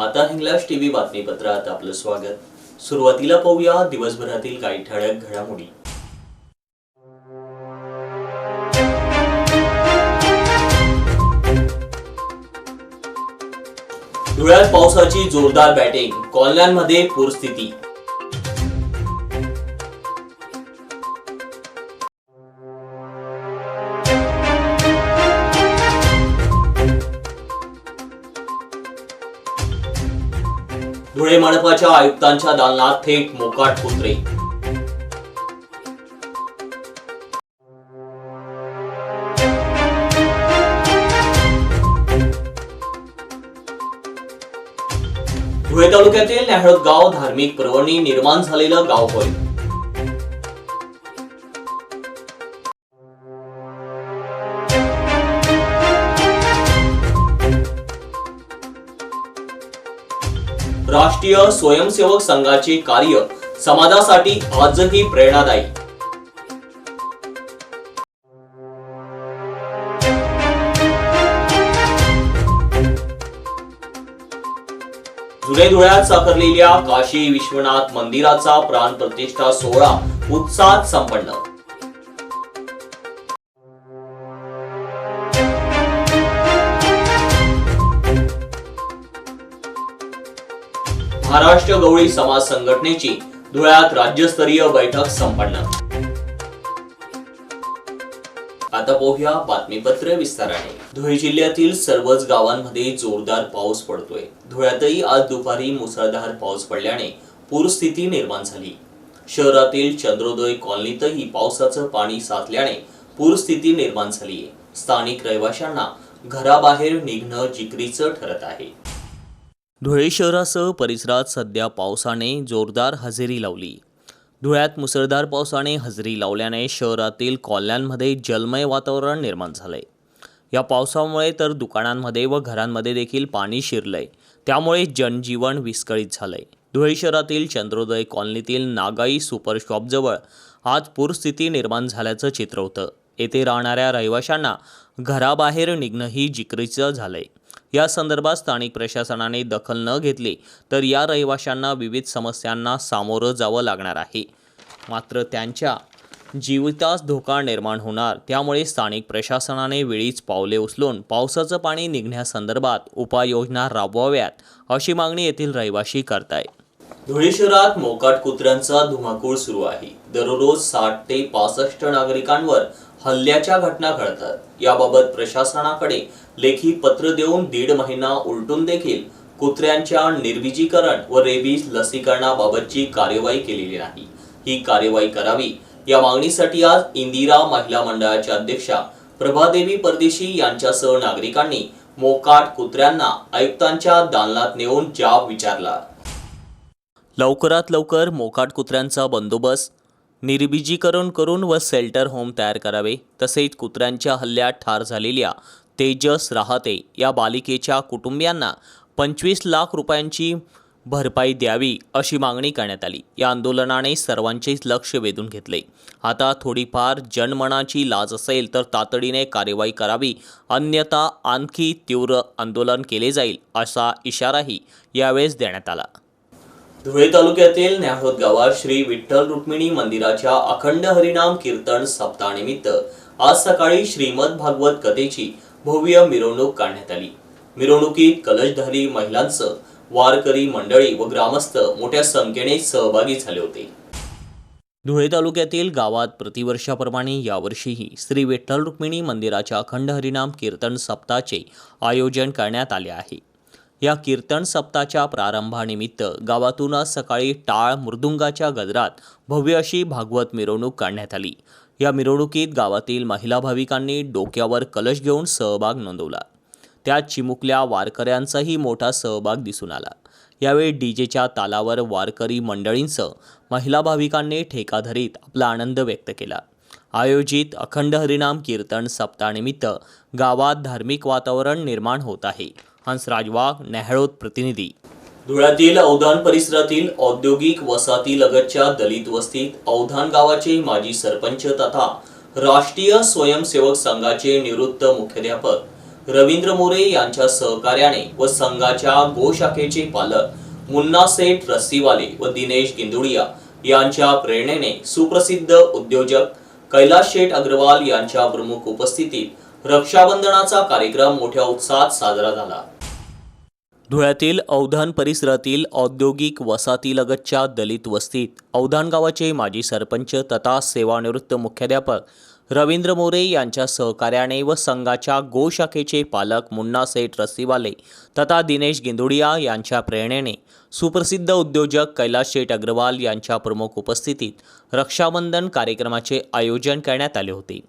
नमस्कार माता हिंगलाज टीव्ही बातमीपत्रात आपलं स्वागत. सुरुवातीला पाहूया दिवसभरातील काही ठळक घडामोडी. धुळ्यात पावसाची जोरदार बॅटिंग कॉलन्यांमध्ये पूरस्थिती. धुळे मनपाच्या आयुक्तांच्या दालनात थेट मोकाट कुत्रे. धुळे तालुक्यातील नेहळद गाव धार्मिक पर्वणी निर्माण झालेलं गाव होय. राष्ट्रीय स्वयंसेवक संघाचे कार्य समाजासाठी आजही प्रेरणादायी. जुने धुळ्यात साकारलेल्या काशी विश्वनाथ मंदिराचा प्राण प्रतिष्ठा सोहळा उत्साहात संपन्न. महाराष्ट्र गवळी समाज संघटनेची धुळ्यात राज्यस्तरीय बैठक संपन्न. आता पाहूया बातमीपत्र विस्ताराने. धुळे जिल्ह्यातील सर्वच गावांमध्ये जोरदार पाऊस पडतोय. धुळ्यातही आज दुपारी मुसळधार पाऊस पडल्याने पूरस्थिती निर्माण झाली. शहरातील चंद्रोदय कॉलनीतही पावसाचं पाणी साचल्याने पूरस्थिती निर्माण झाली स्थानिक रहिवाशांना घराबाहेर निघणं जिकरीचं ठरत आहे. धुळे शहरासह परिसरात सध्या पावसाने जोरदार हजेरी लावली. धुळ्यात मुसळधार पावसाने हजेरी लावल्याने शहरातील कॉलन्यांमध्ये जलमय वातावरण निर्माण झालंय. या पावसामुळे तर दुकानांमध्ये व घरांमध्ये देखील पाणी शिरलंय. त्यामुळे जनजीवन विस्कळीत झालंय. धुळे शहरातील चंद्रोदय कॉलनीतील नागाई सुपर शॉपजवळ आज पूरस्थिती निर्माण झाल्याचं चित्र होतं. येथे राहणाऱ्या रहिवाशांना घराबाहेर निघणंही जिकरीचं झालंय. या संदर्भात स्थानिक प्रशासनाने दखल न घेतली तर या रहिवाशांना विविध समस्यांना सामोरं जावं लागणार आहे. मात्र त्यांच्या जीवितास धोका निर्माण होणार त्यामुळे स्थानिक प्रशासनाने वेळीच पावले उचलून पावसाचं पाणी निघण्यासंदर्भात उपाययोजना राबवाव्यात अशी मागणी येथील रहिवाशी करताय धुळे शहरात मोकाट कुत्र्यांचा धुमाकूळ सुरू आहे. दररोज साठ ते पासष्ट नागरिकांवर हल्ल्याच्या घटना घडतात. याबाबत प्रशासनाकडे लेखी पत्र देऊन दीड महिना उलटून देखील कुत्र्यांच्या निर्विजीकरण व रेबीज लसीकरणाबाबतची कार्यवाही केलेली नाही. ही कार्यवाही करावी या मागणीसाठी आज इंदिरा महिला मंडळाच्या अध्यक्षा प्रभादेवी परदेशी यांच्यासह नागरिकांनी मोकाट कुत्र्यांना आयुक्तांच्या दालनात नेऊन जाब विचारला. लवकरात लवकर मोकाट कुत्र्यांचा बंदोबस्त निर्बीजीकरण करून व सेल्टर होम तयार करावे तसेच कुत्र्यांच्या हल्ल्यात ठार झालेल्या तेजस राहते. या बालिकेच्या कुटुंबियांना पंचवीस लाख रुपयांची भरपाई द्यावी अशी मागणी करण्यात आली. या आंदोलनाने सर्वांचेच लक्ष वेधून घेतले. आता थोडीफार जनमनाची लाज असेल तर तातडीने कार्यवाही करावी अन्यथा आणखी तीव्र आंदोलन केले जाईल असा इशाराही यावेळेस देण्यात आला. धुळे तालुक्यातील न्याहोद गावात श्री विठ्ठल रुक्मिणी मंदिराच्या अखंड हरिनाम कीर्तन सप्ताहानिमित्त आज सकाळी श्रीमद भागवत कथेची भव्य मिरवणूक काढण्यात आली. मिरवणुकीत कलशधारी महिलांसह वारकरी मंडळी व ग्रामस्थ मोठ्या संख्येने सहभागी झाले होते. धुळे तालुक्यातील गावात प्रतिवर्षाप्रमाणे यावर्षीही श्री विठ्ठल रुक्मिणी मंदिराच्या अखंड हरिनाम कीर्तन सप्ताहाचे आयोजन करण्यात आले आहे. या कीर्तन सप्ताहाच्या प्रारंभानिमित्त गावातूनच सकाळी टाळ मृदुंगाच्या गजरात भव्य अशी भागवत मिरवणूक काढण्यात आली. या मिरवणुकीत गावातील महिला भाविकांनी डोक्यावर कलश घेऊन सहभाग नोंदवला. त्यात चिमुकल्या वारकऱ्यांचाही मोठा सहभाग दिसून आला. यावेळी डीजेच्या तालावर वारकरी मंडळींसह महिला भाविकांनी ठेका धरीत आपला आनंद व्यक्त केला. आयोजित अखंड हरिनाम कीर्तन सप्ताहानिमित्त गावात धार्मिक वातावरण निर्माण होत आहे. हंसराज वाघ नेहळोत प्रतिनिधी धुळ्यातील औधान परिसरातील औद्योगिक वसाहतीलगतच्या दलित वस्तीत औधान गावाचे माजी सरपंच तथा राष्ट्रीय स्वयंसेवक संघाचे निवृत्त मुख्याध्यापक रवींद्र मोरे यांच्या सहकार्याने व संघाच्या गोशाखेचे पालक मुन्ना सेठ रस्सीवाले व दिनेश गिंदुडिया यांच्या प्रेरणेने सुप्रसिद्ध उद्योजक कैलास शेठ अग्रवाल यांच्या प्रमुख उपस्थितीत रक्षाबंधनाचा कार्यक्रम मोठ्या उत्साहात साजरा झाला. धुळ्यातील औधान परिसरातील औद्योगिक वसाहतीलगतच्या दलित वस्तीत औधान गावाचे माजी सरपंच तथा सेवानिवृत्त मुख्याध्यापक रवींद्र मोरे यांच्या सहकार्याने व संघाच्या गोशाखेचे पालक मुन्ना सेठ रस्सीवाले तथा दिनेश गिंदुडिया यांच्या प्रेरणेने सुप्रसिद्ध उद्योजक कैलास शेठ अग्रवाल यांच्या प्रमुख उपस्थितीत रक्षाबंधन कार्यक्रमाचे आयोजन करण्यात आले होते.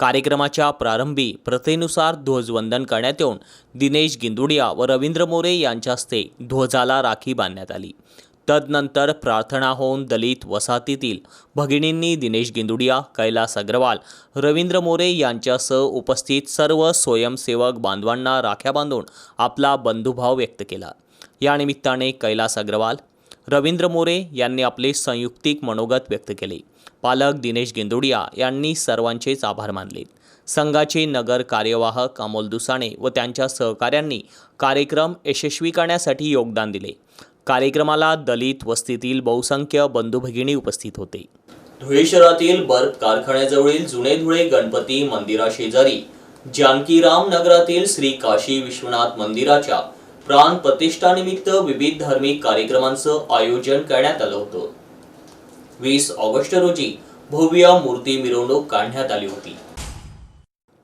कार्यक्रमाच्या प्रारंभी प्रथेनुसार ध्वजवंदन करण्यात येऊन दिनेश गिंदुडिया व रवींद्र मोरे यांच्या हस्ते ध्वजाला राखी बांधण्यात आली. तदनंतर प्रार्थना होऊन दलित वसाहतीतील भगिनींनी दिनेश गिंदुडिया कैलास अग्रवाल रवींद्र मोरे यांच्यासह उपस्थित सर्व स्वयंसेवक बांधवांना राख्या बांधून आपला बंधुभाव व्यक्त केला. या निमित्ताने कैलास अग्रवाल रवींद्र मोरे यांनी आपले संयुक्तिक मनोगत व्यक्त केले. पालक दिनेश गेंदुडिया यांनी सर्वांचेच आभार मानले. संघाचे नगर कार्यवाहक अमोल दुसाणे व त्यांच्या सहकाऱ्यांनी कार्यक्रम यशस्वी करण्यासाठी योगदान दिले. कार्यक्रमाला दलित वस्तीतील बहुसंख्य बंधुभगिनी उपस्थित होते. धुळे शहरातील बर्फ कारखान्याजवळील जुने धुळे गणपती मंदिराशेजारी जानकीराम नगरातील श्री काशी विश्वनाथ मंदिराच्या प्राण प्रतिष्ठानिमित्त विविध धार्मिक कार्यक्रमांचं आयोजन करण्यात आलं होतं. वीस ऑगस्ट रोजी भव्य मूर्ती मिरवणूक काढण्यात आली होती.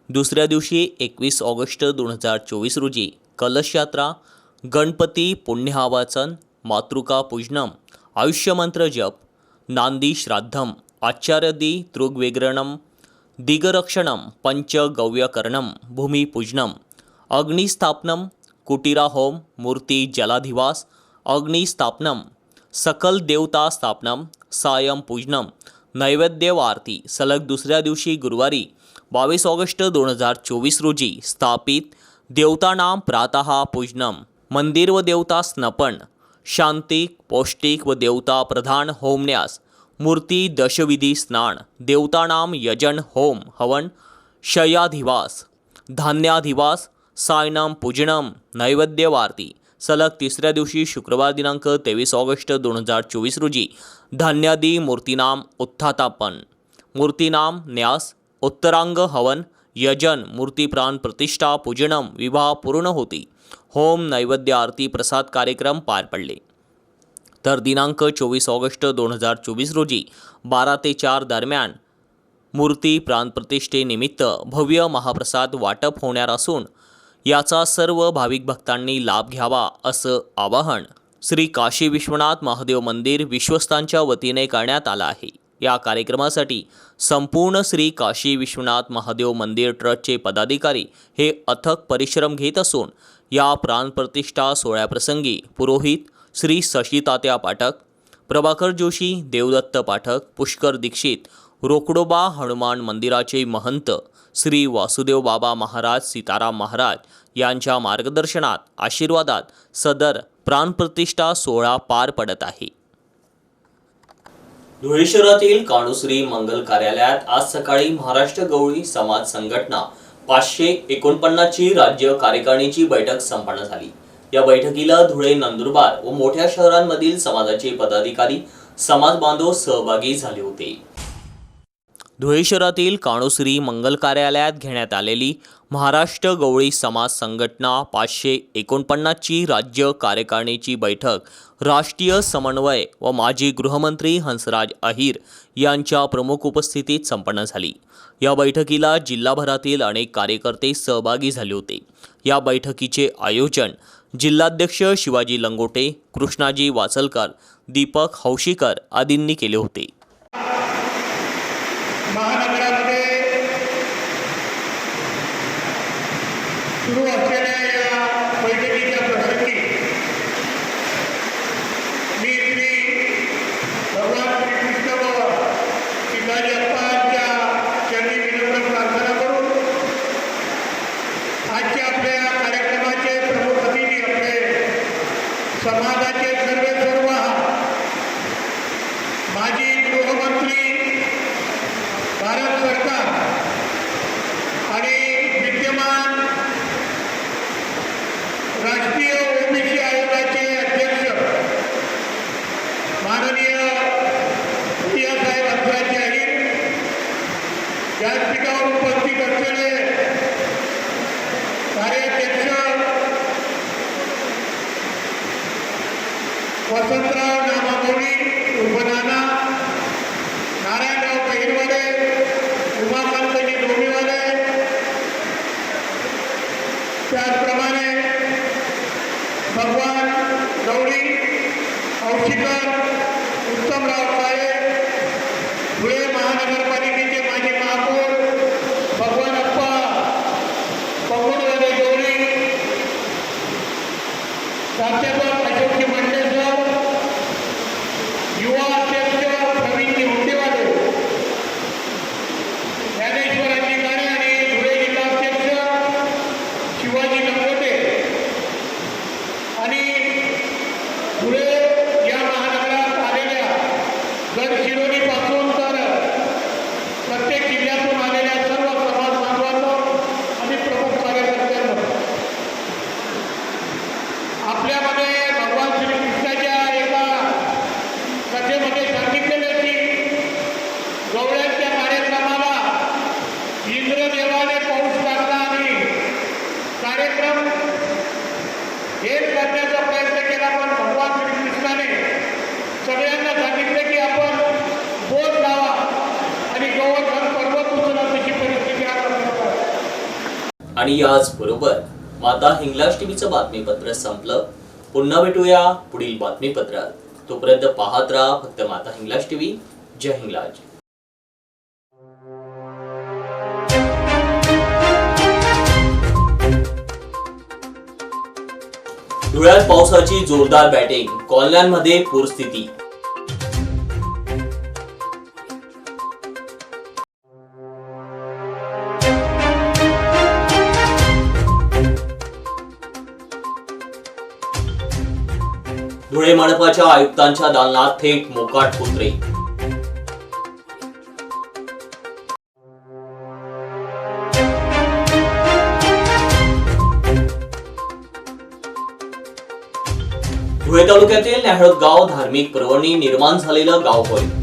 दुसऱ्या दिवशी एकवीस ऑगस्ट दोन हजार चोवीस रोजी कलश यात्रा गणपती पुण्यहावाचन मातृका पूजनम आयुष्यमंत्र जप नांदी श्राद्धम आचार्यदी तृग्विग्रणम दिगरक्षणम पंचगव्यकरणम भूमिपूजनम अग्निस्थापनम कुटीराहोम मूर्ती जलाधिवास अग्निस्थापनम सकल देवता स्थापनम सायम पूजनम नैवेद्य आरती सलग दुसऱ्या दिवशी गुरुवारी बावीस ऑगस्ट दोन हजार चोवीस रोजी स्थापित देवतानाम प्रातः पूजनम मंदिर व देवता स्नपन शांतिक पौष्टिक व देवता प्रधान होमन्यास मूर्ती दशविधी स्नान देवतानाम यजन होम हवन शयाधिवास धान्याधिवास सायनम पूजनम नैवेद्य वारती सलग तिसऱ्या दिवशी शुक्रवार दिनांक तेवीस ऑगस्ट दोन हजार चोवीस रोजी धान्यादी मूर्तीनाम उत्थातापन. मूर्तीनाम न्यास उत्तरांग हवन यजन मूर्तीप्राण प्रतिष्ठा पूजनम विवाह पूर्ण होती. होम नैवेद्य आरती प्रसाद कार्यक्रम पार पडले. तर दिनांक चोवीस ऑगस्ट दोन हजार चोवीस रोजी बारा ते चार दरम्यान मूर्ती प्राणप्रतिष्ठेनिमित्त भव्य महाप्रसाद वाटप होणार असून याचा सर्व भाविक भक्तांनी लाभ घ्यावा असं आवाहन श्री काशी विश्वनाथ महादेव मंदिर विश्वस्तांच्या वतीने करण्यात आलं आहे. या कार्यक्रमासाठी संपूर्ण श्री काशी विश्वनाथ महादेव मंदिर ट्रस्टचे पदाधिकारी हे अथक परिश्रम घेत असून या प्राणप्रतिष्ठा सोहळ्याप्रसंगी पुरोहित श्री शशीतात्या पाठक प्रभाकर जोशी देवदत्त पाठक पुष्कर दीक्षित रोकडोबा हनुमान मंदिराचे महंत श्री वासुदेव बाबा महाराज सीताराम महाराज यांच्या मार्गदर्शनात आशीर्वादात सदर प्राणप्रतिष्ठा सोहळा पार पडत आहे. धुळे शहरातील काणुश्री मंगल कार्यालयात आज सकाळी महाराष्ट्र गवळी समाज संघटना पाचशे एकोणपन्नासची राज्य कार्यकारिणीची बैठक संपन्न झाली. या बैठकीला धुळे नंदुरबार व मोठ्या शहरांमधील समाजाचे पदाधिकारी समाज बांधव सहभागी झाले होते. धुळे शहरातील काणोसरी मंगल कार्यालयात घेण्यात आलेली महाराष्ट्र गवळी समाज संघटना पाचशे एकोणपन्नासची राज्य कार्यकारिणीची बैठक राष्ट्रीय समन्वय व माजी गृहमंत्री हंसराज अहिर यांच्या प्रमुख उपस्थितीत संपन्न झाली. या बैठकीला जिल्हाभरातील अनेक कार्यकर्ते सहभागी झाले होते. या बैठकीचे आयोजन जिल्हाध्यक्ष शिवाजी लंगोटे कृष्णाजी वाचलकर दीपक हौशीकर आदींनी केले होते. महानगरामध्ये सुरू आहे या बैठकीच्या प्रसंगी मी श्री भगवान श्रीकृष्ण व शिवाजी अप्पांच्या चरणी विनम्र प्रार्थना करून आजच्या आपल्या या कार्यक्रमाचे प्रमुख अतिथी आपले समाजाचे सर्वे सर्व माजी गृहमंत्री भारत सरकार आणि विद्यमान वसंतराव नामागौरी उपनाना नारायणराव पहिरवाडे उमाकांतजी डोंगीवाले त्याचप्रमाणे भगवान गौरी औषिकर उत्तमराव काळे धुळे महानगरपालिकेचे माजी महापौर भगवान अप्पा पंगुडवाले गौरी प्राध्यापक अशोकजी मंडेसर युवा अध्यक्ष प्रवीणजी हुंडेवाले ज्ञानेश्वरांजी काळे आणि धुळे जिल्हाध्यक्ष शिवाजी लंगोटे आणि धुळे या महानगरात आलेल्या गडचिरोलीपासून तर प्रत्येक जिल्ह्यातून आलेल्या सर्व समाज बांधवांनो आणि प्रमुख कार्यकर्त्यांनो आपल्यामध्ये भगवान श्रीकृष्णाच्या एका कथेमध्ये सांगितलेले की गवळ्यांच्या कार्यक्रमाला इंद्रदेवाने पाऊस टाकला आणि कार्यक्रम हेच करण्याचा प्रयत्न केला पण भगवान श्रीकृष्णाने सगळ्यांना सांगितलं की आपण बोट लावा आणि गोवर्धन पर्वत उचला तशी परिस्थिती आता निर्माण आहे. आणि याच बरोबर माता हिंगलाज टीव्हीचं बातमीपत्र संपलं. पुन्हा भेटूया पुढील बातमीपत्रात. तोपर्यंत पाहत राहा फक्त माता हिंगलाज टीव्ही. जय हिंगलाज. धुळ्यात पावसाची जोरदार बॅटिंग कॉलन्यांमध्ये पूरस्थिती धुळे मनपाच्या आयुक्तांच्या दालनात थेट मोकाट कुत्रे. धुळे तालुक्यातील नेहळत गाव धार्मिक पर्वणी निर्माण झालेलं गाव होय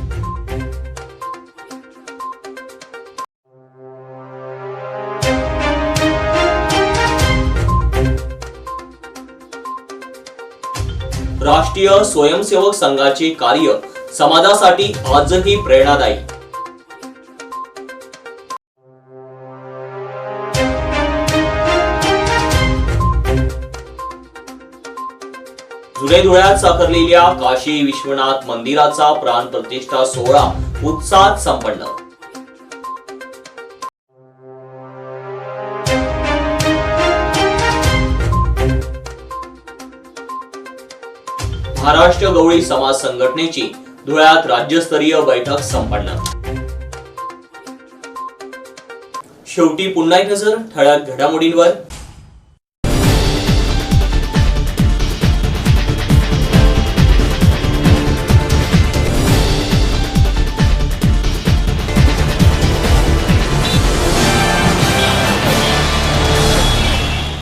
राष्ट्रीय स्वयंसेवक संघाचे कार्य समाजासाठी आजही प्रेरणादायी. जुने धुळ्यात साकारलेल्या काशी विश्वनाथ मंदिराचा प्राण प्रतिष्ठा सोहळा उत्साहात संपन्न. महाराष्ट्र गवळी समाज संघटनेची धुळ्यात राज्यस्तरीय बैठक संपन्न. शेवटी पुन्हा एक नजर ठळक घडामोडींवर